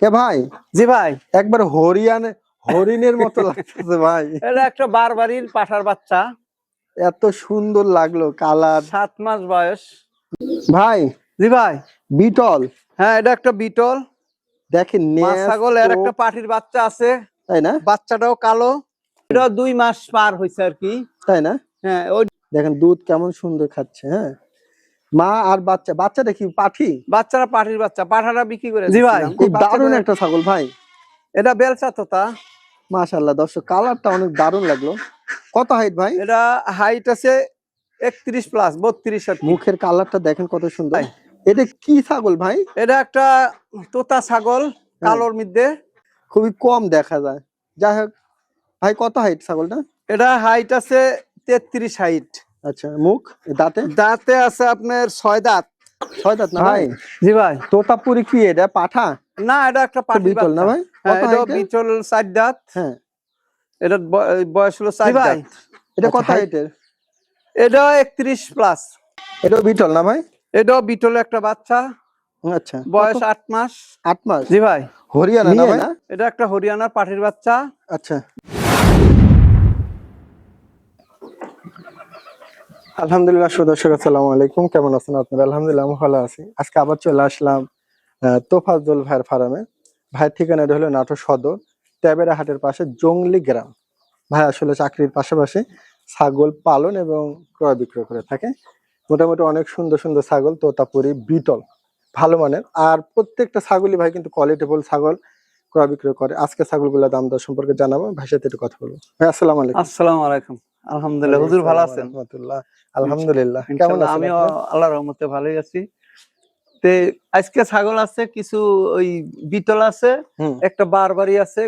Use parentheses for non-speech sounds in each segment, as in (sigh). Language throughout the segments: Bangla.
কে ভাই? জি ভাই। একবার হরিয়ান হরিণের মতো লাগতেছে ভাই। এটা একটা বারবারির পাঠার বাচ্চা। এত সুন্দর লাগল কালার। সাত মাস বয়স। ভাই জি ভাই। বিটল। হ্যাঁ এটা একটা বিটল। দেখেন ছাগল এর একটা পাঠির বাচ্চা আছে। তাই না? বাচ্চাটাও কালো। এটা দুই মাস পার হয়েছে আর কি। তাই না? হ্যাঁ ওই দেখেন দুধ কেমন সুন্দর খাচ্ছে হ্যাঁ? মা আর বাচ্চা বাচ্চা দেখি পাঠি? বাচ্চারা পাঠির বাচ্চা পাঠাটা বিক্রি করে জি ভাই দারুণ একটা ছাগল ভাই। এটা বেলচা তোতা। মাশাল্লাহ দর্শক কালারটা অনেক দারুণ লাগল। কত হাইট ভাই? এটা হাইট আছে একত্রিশ প্লাস বত্রিশ মুখের কালারটা দেখেন কত সুন্দর। এটা কি ছাগল ভাই? এটা একটা তোতা ছাগল কালোর মধ্যে। খুবই কম দেখা যায়। যাই হোক ভাই কত হাইট ছাগলটা? এটা হাইট আছে তেত্রিশ হাইট আচ্ছা মুখ দাঁতে? দাঁতে আছে আপনার ছয় দাঁত। ছয় দাঁত না ভাই? জি ভাই তোতাপুরি কি এটা পাঠা? না এটা একটা বিটল না ভাই? হ্যাঁ এটা বিটল চার দাঁত। হ্যাঁ। বয়- বয়স হলো চার ভাই, দাঁত। এটা কত হাইটের? এটা প্লাস। বিটল না ভাই? এটাও বিটল একটা বাচ্চা। আচ্ছা বয়স কত? আট মাস। আট মাস? জি ভাই। হরিয়ানা না ভাই এটা একটা হরিয়ানার পাঠির বাচ্চা। আচ্ছা। আলহামদুলিল্লাহ সুদর্শক আসসালামু আলাইকুম। কেমন আছেন আপনারা? আলহামদুলিল্লাহ আমি ভালো আছি। আজকে আবার চলে আসলাম আহ, তোফাজ্জল ভাইয়ের ফার্মে। ভাইয়ের ঠিকানাটা হলো নাটোর সদর ট্যাবেরা হাটের পাশে জঙ্গলি গ্রাম। ভাই আসলে চাকরির পাশাপাশি ছাগল পালন এবং ক্রয় বিক্রয় করে থাকে। মোটামুটি অনেক সুন্দর সুন্দর ছাগল তোতাপুরি বিটল ভালো মানের। আর প্রত্যেকটা ছাগলই ভাই কিন্তু কোয়ালিটেবল ছাগল। ক্রয় বিক্রয় করে আজকে ছাগলগুলোর দাম দর সম্পর্কে জানাব ভাইয়ের সাথে একটু কথা বলব। ভাই আসসালামু আলাইকুম। আসসালামু আলাইকুম। আলহামদুলিল্লাহ হুজুর ভালো আছেন? আলহামদুলিল্লাহ। কেমন আছেন আপনি? আল্লাহর রহমতে ভালোই আছি। তে আজকে ছাগল আছে কিছু ওই বিটল আছে। একটা বারবারি আছে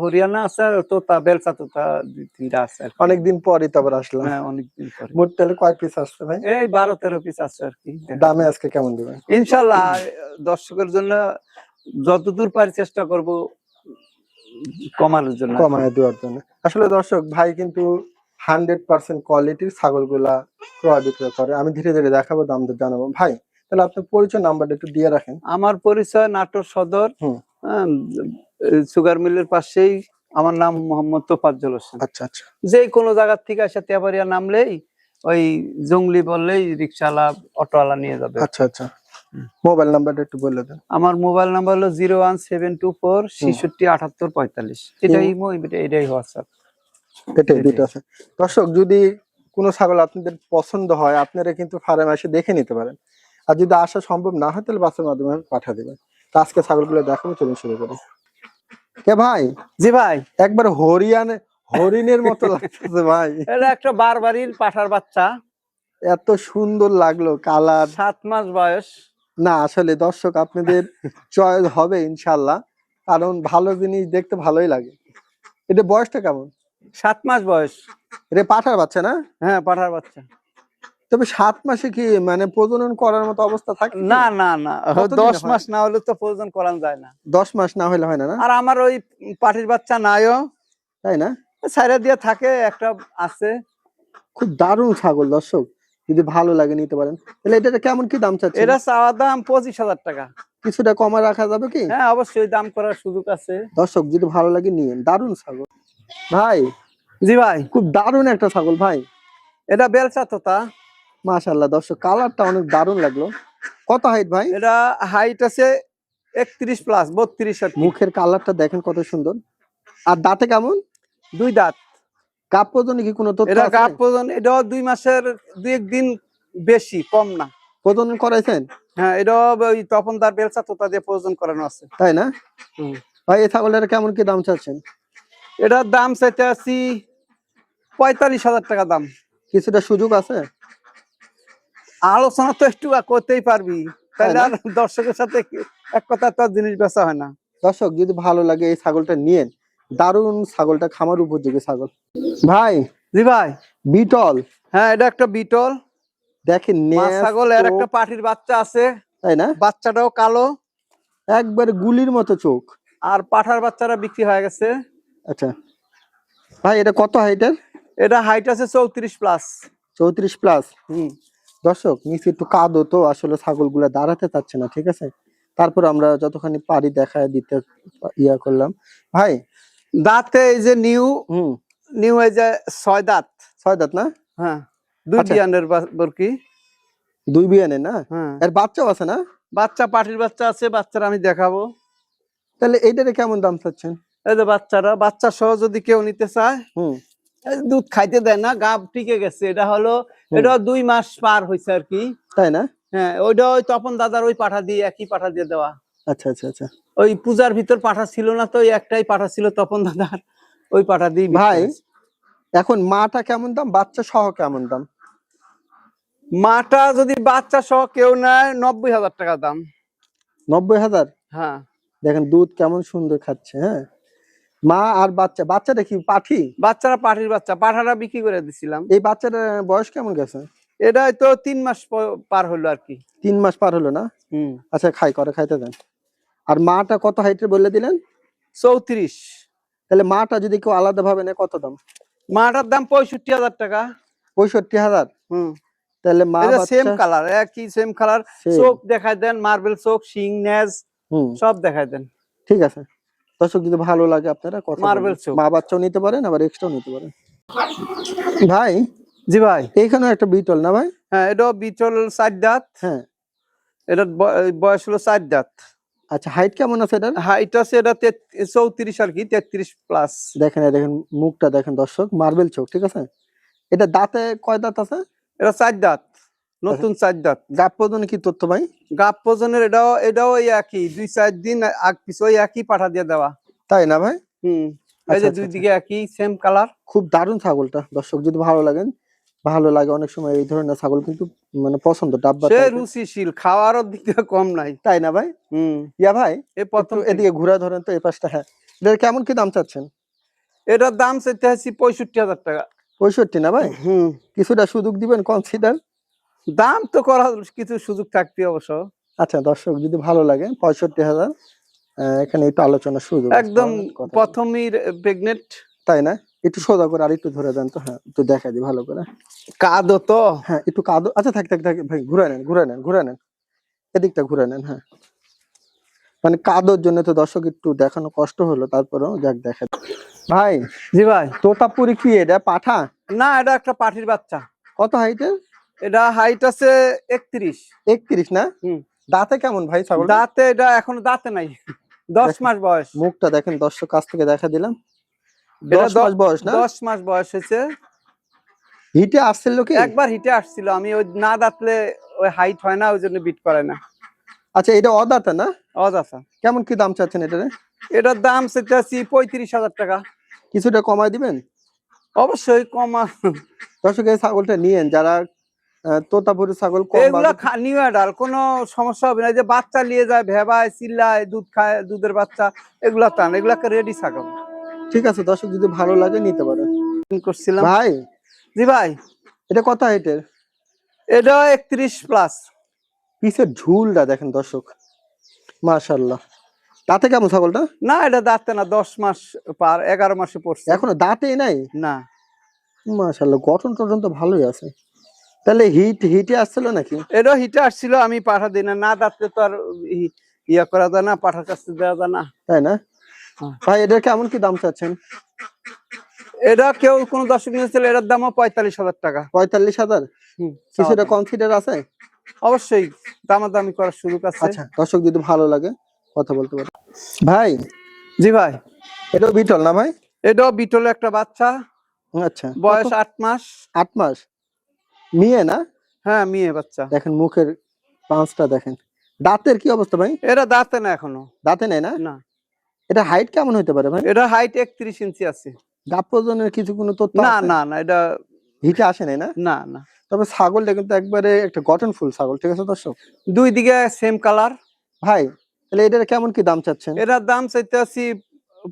হরিয়ানা আছে আর তোতা বেলচা তোতা দুই তিনটা আছে। অনেকদিন পরই তারপর আসলাম। হ্যাঁ অনেকদিন পরে। মোট তাহলে কয় পিস আসছে ভাই? এই বারো তেরো পিস আছে আর কি। দামে আজকে কেমন দিবেন? ইনশাল্লাহ দর্শকের জন্য যতদূর পারি চেষ্টা করব কমানোর জন্য। কমায় দেওয়ার জন্য। আসলে দর্শক ভাই কিন্তু হান্ড্রেড পার্সেন্ট কোয়ালিটির ছাগলগুলা ক্রয় বিক্রয় করে। আমি ধীরে ধীরে দেখাবো দাম দর জানাব। ভাই তাহলে আপনার পরিচয় নাম্বারটা একটু দিয়ে রাখেন। আমার পরিচয় নাটোর সদর সুগার মিলের পাশেই। আমার নাম মোহাম্মদ তোফাজ্জল হোসেন। আচ্ছা আচ্ছা। যে কোনো জায়গার থেকে এসে তেবারিয়া নামলেই ওই জঙ্গলি বললেই রিক্সাওয়ালা অটোওয়ালা নিয়ে যাবে। আচ্ছা আচ্ছা। মোবাইল নাম্বারটা একটু বলে দেন। আমার মোবাইল নাম্বার হলো zero one seven two four ছেষট্টি আটাত্তর পঁয়তাল্লিশ। এটাই ইমো এটা- এটাই হোয়াটসঅ্যাপ। এটাই। দুটো আছে। দর্শক যদি কোনো ছাগল আপনাদের পছন্দ হয় আপনারা কিন্তু ফার্মে এসে দেখে নিতে পারেন। আর যদি আসা সম্ভব না হয় তাহলে বাসের মাধ্যমে পাঠিয়ে দেবেন। তো আজকে ছাগলগুলো দেখাবো চলুন শুরু করি। কে ভাই? জি ভাই। একবার হরিয়ান হরিণের মতো (laughs) লাগতেছে ভাই। এটা একটা বারবারির পাঠার বাচ্চা। এত সুন্দর লাগল কালার। সাত মাস বয়স। না আসলে দর্শক আপনাদের (laughs) চয়েস হবে ইনশাল্লাহ। কারণ ভালো জিনিস দেখতে ভালোই লাগে। এটা বয়সটা কেমন? সাত মাস বয়স। এটা পাঠার বাচ্চা না? হ্যাঁ পাঠার বাচ্চা। তবে সাত মাসে কি মানে প্রজনন করার মতো অবস্থা থাকে না না না। দশ মাস না হলে তো প্রজনন করানো যায় না। দশ মাস না হলে হয় না না? আর আমার ওই পাঠির বাচ্চা নাইও। তাই না? সাইরা দিয়ে থাকে একটা আছে। খুব দারুণ ছাগল দর্শক। যদি ভালো লাগে নিতে পারেন। তাহলে এটা কেমন কি দাম চাচ্ছে এটা চাওয়া দাম পঁচিশ হাজার টাকা। কিছুটা কমা রাখা যাবে কি? হ্যাঁ অবশ্যই দাম করার সুযোগ আছে। দর্শক যদি ভালো লাগে নিয়ে দারুণ ছাগল। ভাই জি ভাই। খুব দারুণ একটা ছাগল ভাই। এটা বেলচা তোতা। মাশাল্লাহ দর্শক কালারটা অনেক দারুণ লাগল। কত হাইট ভাই? এটা হাইট আছে একত্রিশ প্লাস বত্রিশ মুখের কালারটা দেখেন কত সুন্দর। আর দাঁতে কেমন? দুই দাঁত। কাপ পর্যন্ত কি কোনো তথ্য এটা আছে? গাপ এটাও দুই মাসের দুই একদিন বেশি কম না। প্রজনন করাইছেন? হ্যাঁ এটাও ওই তপন তার বেলচা তোতা দিয়ে প্রয়োজন করানো আছে। তাই না? ভাই এই ছাগলের কেমন কি দাম চাচ্ছেন? এটার দাম চাইতে আছি পঁয়তাল্লিশ হাজার টাকা দাম। কিছুটা সুযোগ আছে? আলোচনা তো একটু করতেই পারবি। তাহলে তাই আর দর্শকের সাথে এক কথা তো জিনিস বেচা হয় না। দর্শক যদি ভালো লাগে এই ছাগলটা নিয়েন দারুণ ছাগলটা খামার উপযোগী ছাগল। ভাই জি ভাই। বিটল। হ্যাঁ এটা একটা বিটল। দেখেন ছাগল এর একটা পাঠির বাচ্চা আছে। তাই না? বাচ্চাটাও কালো। একবার গুলির মতো চোখ। আর পাঠার বাচ্চারা বিক্রি হয়ে গেছে। আচ্ছা। ভাই এটা কত হাইটের এটা হাইট আছে চৌত্রিশ প্লাস চৌত্রিশ প্লাস হুম। দর্শক নিচে একটু কাদো তো আসলে ছাগলগুলা দাঁড়াতে চাচ্ছে না ঠিক আছে? তারপর আমরা যতখানি পারি দেখায় দিতে ইয়া করলাম। ভাই দাঁতে এই যে নিউ হুম। নিউ এই যে ছয় দাঁত ছয় দাঁত না? হ্যাঁ। দুই আচ্ছা। বিয়ানের বরকি দুই বিয়ানে না? হ্যাঁ। এর বাচ্চাও আছে না? বাচ্চা পাটির বাচ্চা আছে বাচ্চারা আমি দেখাবো। তাহলে এইটারে কেমন দাম চাচ্ছেন? এই যে বাচ্চারা বাচ্চা সহ যদি কেউ নিতে চায় হুম। এই দুধ খাইতে দেয় না গাব টিকে গেছে। এটা হলো এটা দুই মাস পার হয়েছে আর কি। তাই না? হ্যাঁ ওইটা ওই তপন দাদার ওই পাঠা দিয়ে একই পাঠা দিয়ে দেওয়া। আচ্ছা আচ্ছা আচ্ছা। ওই পূজার ভিতর পাঠা ছিল না তো ওই একটাই পাঠা ছিল তপন দাদার। ওই পাঠা দিয়ে বিক্রি ভাই, এখন মাটা কেমন দাম? বাচ্চা সহ কেমন দাম? মাটা যদি বাচ্চা সহ কেউ নেয় নব্বই হাজার টাকা দাম। নব্বই হাজার? হ্যাঁ। দেখেন দুধ কেমন সুন্দর খাচ্ছে হ্যাঁ? মা আর বাচ্চা বাচ্চাটা কি পাঠি? বাচ্চারা পাঠির বাচ্চা পাঠাটা বিক্রি করে দিছিলাম। এই বাচ্চাটার বয়স কেমন গেছে? এটা তো তিন মাস পার হলো আর কি। তিন মাস পার হলো না? হুম। আচ্ছা খাই করে খাইতে দেন। আর মাটা কত হাইটের বলে দিলেন? চৌত্রিশ। তাহলে মাটা যদি কেউ আলাদা ভাবে নেয় কত দাম? মাটার দাম পঁয়ষট্টি হাজার টাকা। পঁয়ষট্টি হাজার? হুম। তাহলে মা সেম কালার একই সেম কালার চোখ দেখায় দেন মার্বেল চোখ শিং নেজ সব দেখায় দেন। ঠিক আছে। দর্শক যদি ভালো লাগে আপনারা কথা বলবেন। চোখ। মা বাচ্চাও নিতে পারেন আবার এক্সট্রাও নিতে পারেন। ভাই জি ভাই। এইখানেও একটা বিটল না ভাই? হ্যাঁ এটা বিচল চার দাঁত। হ্যাঁ। এটা বয়স হলো চার দাঁত। আচ্ছা হাইট কেমন আছে এটার? হাইট আছে এটা চৌত্রিশ আর কি তেত্রিশ প্লাস দেখেন দেখেন মুখটা দেখেন দর্শক মার্বেল চোখ ঠিক আছে? এটা দাঁতে কয় দাঁত আছে? এটা চার দাঁত নতুন চার দাঁত। গাপ পর্যন্ত কি তথ্য ভাই? গাপ পজনের এটাও এটাও ওই একই দুই চার দিন আগ পিছ ওই একই পাঠা দিয়ে দেওয়া। তাই না ভাই? হুম এই আচ্ছা, যে আচ্ছা, দুই আচ্ছা। দিকে একই সেম কালার খুব দারুণ ছাগলটা দর্শক যদি ভালো লাগেন ভালো লাগে অনেক সময় এই ধরনের ছাগল কিন্তু মানে পছন্দ ডাব্বা সে। রুচিশীল খাওয়ারও দিক থেকে কম নাই। তাই না ভাই? হুম। ইয়া ভাই এই প্রথম এদিকে ঘুরা ধরেন তো এই পাশটা হ্যাঁ। এটার কেমন কি দাম চাচ্ছেন? এটার দাম চাইতে আছি পঁয়ষট্টি হাজার টাকা। পঁয়ষট্টি না ভাই? হুম। কিছুটা সুযোগ দিবেন কনসিডার দাম তো করা কিছু সুযোগ থাকতে অবশ্য। আচ্ছা দর্শক যদি ভালো লাগে পঁয়ষট্টি হাজার এখানে একটু আলোচনা সুযোগ একদম। প্রথমই প্রেগনেন্ট তাই না? একটু সোজা করে আর একটু ধরে দেন তো হ্যাঁ একটু দেখা দিই ভালো করে। কাদো তো। হ্যাঁ একটু কাদো। আচ্ছা থাক থাক থাক ভাই ঘুরে নেন ঘুরে নেন ঘুরে নেন। এদিকটা ঘুরে নেন হ্যাঁ। মানে কাদোর জন্য তো দর্শক একটু দেখানো কষ্ট হলো তারপরেও যাক দেখা ভাই জি ভাই। তোতাপুরি কি এটা পাঠা? না এটা একটা পাঠির বাচ্চা। কত হাইটের এটা হাইট আছে একত্রিশ। একত্রিশ না? হুম। দাঁতে কেমন ভাই ছাগল দাঁতে এটা এখনও দাঁতে নাই। দশ। মাস বয়স। মুখটা দেখেন দর্শক কাছ থেকে দেখা দিলাম। এটা দশ মাস বয়স না? দশ মাস বয়স হয়েছে। হিটে আসছিল কি? একবার হিটে আসছিল। আমি ওই না দাঁতলে ওই হাইট হয় না ওই জন্য বিট করে না। আচ্ছা এটা অদাতা না? অদাসা কেমন কি দাম চাচ্ছেন এটারে? এটার দাম আছি পঁয়ত্রিশ হাজার টাকা। কিছুটা কমায় দিবেন? অবশ্যই কমা দর্শক এই ছাগলটা নিয়েন। যারা তোতাপুরি ছাগল এগুলা নিউ অ্যাডাল কোনো সমস্যা হবে না। যে বাচ্চা নিয়ে যায় ভেবায় চিল্লায় দুধ খায় দুধের বাচ্চা এগুলা টান। এগুলাকে রেডি ছাগল। ঠিক আছে দর্শক যদি ভালো লাগে নিতে পারে। করছিলাম। ভাই? জি ভাই। এটা কত হাইটের? এটা একত্রিশ প্লাস পিছের ঝুলটা দেখেন দর্শক। মাশাল্লাহ দাঁতে কেমন ছাগলটা? না এটা দাঁতে না দশ মাস পার এগারো মাসে পড়ছে। এখনও দাঁতেই নাই? না। মাশাল্লাহ গঠন টঠন তো ভালোই আছে। তাহলে হিট হিটে আসছিল নাকি? এটা হিটে আসছিল আমি পাঠা দিই না। না দাঁতলে তো আর ইয়া করা যায় না পাঠার কাছে দেওয়া যায় না। তাই না। ভাই এটার কেমন কি দাম চাচ্ছেন? এটা কেউ কোনো দর্শক নিয়েছিল এটার দামও পঁয়তাল্লিশ হাজার টাকা। পঁয়তাল্লিশ হাজার? কিছুটা কনসিডার আছে? অবশ্যই দামাদামি করার সুযোগ আছে। আচ্ছা দর্শক যদি ভালো লাগে কথা বলতে পারে। ভাই জি ভাই। এটাও বিটল না ভাই? এটাও বিটলে একটা বাচ্চা। আচ্ছা। বয়স আট মাস। আট মাস? মেয়ে না? হ্যাঁ মেয়ে বাচ্চা। দেখেন মুখের পাঁচটা দেখেন। দাঁতের কি অবস্থা ভাই? এটা দাঁতে না এখনও। দাঁতে নেই না? না। এটা হাইট কেমন হতে পারে ভাই? এটা হাইট একত্রিশ ইঞ্চি আছে। গাপ্পজনের কিছু কোনো তথ্য না? না না এটা হিটে আসে নাই না? না না। তবে ছাগলটা কিন্তু একবারে একটা গঠনফুল ছাগল ঠিক আছে দর্শক? দুই দিকে সেম কালার ভাই তাহলে এটার কেমন কি দাম চাচ্ছেন? এটার দাম চাইতে আছি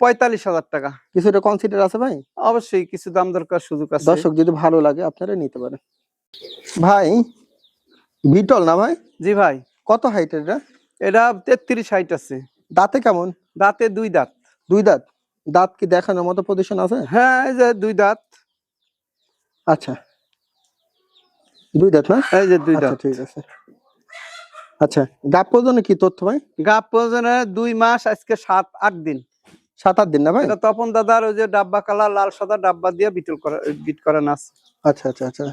পঁয়তাল্লিশ হাজার টাকা। কিছুটা কনসিডার আছে ভাই? অবশ্যই কিছু দাম দরকার সুযোগ আছে। দর্শক যদি ভালো লাগে আপনারা নিতে পারেন। ভাই বিটল না ভাই? জি ভাই। কত হাইট এটা? এটা তেত্রিশ হাইট আছে। দাঁতে কেমন? দাঁতে দুই দাঁত। দুই দাঁত? দাঁত কি দেখানোর মতো পজিশন আছে? হ্যাঁ এই যে দুই দাঁত। আচ্ছা। দুই দাঁত না? এই যে দুই আচ্ছা দাঁত। ঠিক আছে। আচ্ছা গাপ পর্যন্ত কি তথ্য ভাই? গাপ প্রয়োজনে দুই মাস আজকে সাত আট দিন। সাত আট দিন না ভাই? তপন দাদার ওই যে ডাব্বা কালার লাল সাদা ডাব্বা দিয়ে বিটল করা বিট করা নাচ আচ্ছা আচ্ছা আচ্ছা।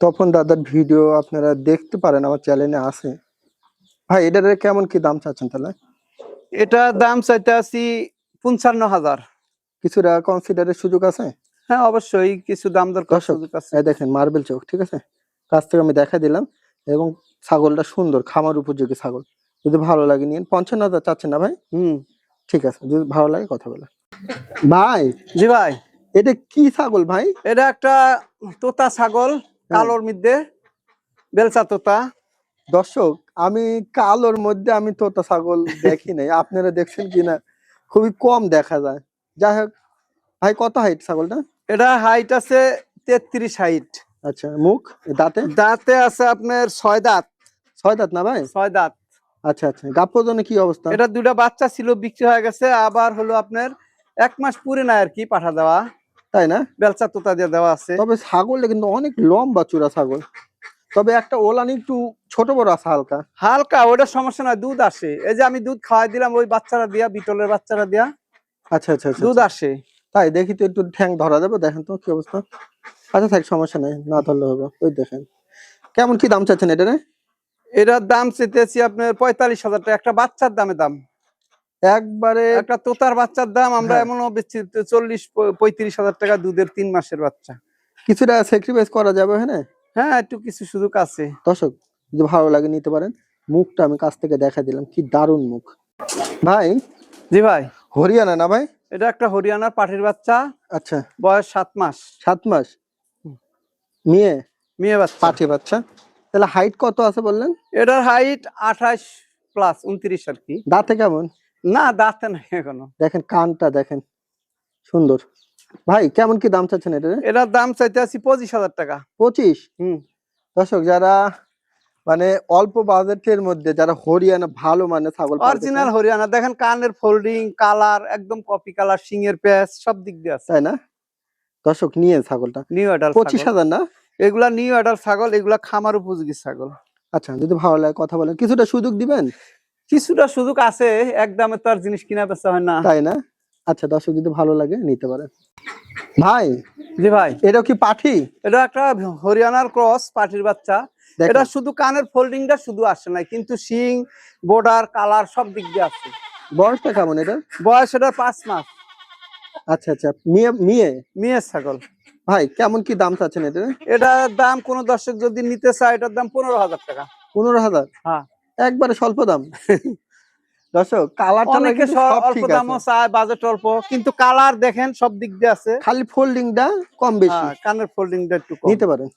তখন দাদার ভিডিও আপনারা দেখতে পারেন আমার চ্যানেলে আছে। ভাই এটার কেমন কি দাম চাচ্ছেন তাহলে? এটা দাম চাইতে আছি পঞ্চান্ন হাজার। কিছুটা কনসিডারের সুযোগ আছে? হ্যাঁ অবশ্যই কিছু দাম দর সুযোগ আছে। দেখেন মার্বেল চোখ ঠিক আছে? কাছ থেকে আমি দেখা দিলাম এবং ছাগলটা সুন্দর খামার উপযোগী ছাগল। যদি ভালো লাগে নিন পঞ্চান্ন হাজার চাচ্ছেন না ভাই? হুম। ঠিক আছে যদি ভালো লাগে কথা বলে ভাই জি ভাই। এটা কি ছাগল ভাই? এটা একটা তোতা ছাগল কালোর মধ্যে বেলচা তোতা। দর্শক আমি কালোর মধ্যে আমি তোতা ছাগল দেখি নাই। আপনারা দেখছেন কিনা? খুবই কম দেখা যায়। যাই হোক ভাই কত হাইট ছাগলটা? এটা হাইট আছে তেত্রিশ হাইট আচ্ছা মুখ দাঁতে? দাঁতে আছে আপনার ছয় দাঁত। ছয় দাঁত না ভাই? ছয় দাঁত। আচ্ছা আচ্ছা। গাপ ওজনে কি অবস্থা? এটা দুটা বাচ্চা ছিল বিক্রি হয়ে গেছে। আবার হলো আপনার এক মাস পুরে না আর কি পাঠা দেওয়া। তাই না? বেলচা তোতা দিয়ে দেওয়া আছে। তবে ছাগলটা কিন্তু অনেক লম্বা চূড়া ছাগল। তবে একটা ওলানি একটু ছোট বড় আছে হালকা? হালকা ওটা সমস্যা নয় দুধ আসে। এই যে আমি দুধ খাওয়াই দিলাম ওই বাচ্চারা দিয়া বিটলের বাচ্চারা দিয়া আচ্ছা আচ্ছা আচ্ছা দুধ আচ্ছা। আসে। তাই দেখি তো একটু ঠ্যাং ধরা যাবে দেখেন তো কি অবস্থা। আচ্ছা থাক সমস্যা নেই না ধরলে হবে। ওই দেখেন। কেমন কি দাম চাচ্ছেন এটা এটার দাম চেতেছি আপনার পঁয়তাল্লিশ হাজার টাকা একটা বাচ্চার দামে দাম। একবারে একটা তোতার বাচ্চার দাম আমরা হ্যাঁ। এমনও বেচছি চল্লিশ পঁয়ত্রিশ হাজার টাকা দুধের তিন মাসের বাচ্চা। কিছুটা স্যাক্রিফাইস করা যাবে হ্যাঁ? হ্যাঁ একটু কিছু সুযোগ আছে। দর্শক যদি ভালো লাগে নিতে পারেন। মুখটা আমি কাছ থেকে দেখা দিলাম কি দারুণ মুখ। ভাই? জি ভাই। হরিয়ানা না ভাই? এটা একটা হরিয়ানার পাঠির বাচ্চা। আচ্ছা। বয়স সাত মাস। সাত মাস? মেয়ে? মেয়ে বাচ্চা। পাঠি বাচ্চা। তাহলে হাইট কত আছে বললেন? এটার হাইট আঠাশ প্লাস উনত্রিশ আর কি। দাঁতে কেমন? না দাঁতে নাই এখনও। দেখেন কানটা দেখেন। সুন্দর। ভাই কেমন কি দাম চাচ্ছেন এটা এটার দাম চাইতে আছি পঁচিশ হাজার টাকা। পঁচিশ? হুম। দর্শক যারা মানে অল্প বাজেটের মধ্যে যারা হরিয়ানা ভালো মানে ছাগল অরিজিনাল হরিয়ানা দেখেন কানের ফোল্ডিং কালার একদম কপি কালার সিংয়ের প্যাচ সব দিক দিয়ে আছে। তাই না? দর্শক নিয়ে ছাগলটা। নিউ অ্যাডাল্ট পঁচিশ হাজার না? এগুলা নিউ অ্যাডাল্ট ছাগল এগুলা খামার উপযোগী ছাগল। আচ্ছা যদি ভালো লাগে কথা বলেন। কিছুটা সুযোগ দিবেন? কিছুটা সুযোগ আছে এক দামে তো আর জিনিস কিনা বেচা হয় না। তাই না? আচ্ছা দর্শক যদি ভালো লাগে নিতে পারেন। ভাই জি ভাই। এটা কি পাঠি? এটা একটা হরিয়ানার ক্রস পাঠির বাচ্চা। এটা শুধু কানের ফোল্ডিংটা শুধু আসে না কিন্তু শিং বর্ডার কালার সব দিক দিয়ে আছে বয়সটা কেমন এটা? বয়স এটা পাঁচ মাস। আচ্ছা আচ্ছা মেয়ে মেয়ে? মেয়ের ছাগল। ভাই কেমন কি দাম চাচ্ছেন এটা এটার দাম কোন দর্শক যদি নিতে চায় এটার দাম পনেরো হাজার টাকা। পনেরো হাজার? হ্যাঁ। একবারে স্বল্প দাম। (laughs) দর্শক কালারটা অনেকে অল্প দামও চায় বাজেট অল্প কিন্তু কালার দেখেন সব দিক দিয়ে আছে খালি ফোল্ডিংটা কম বেশি। হ্যাঁ, কানের ফোল্ডিংটা একটু কম। নিতে পারেন।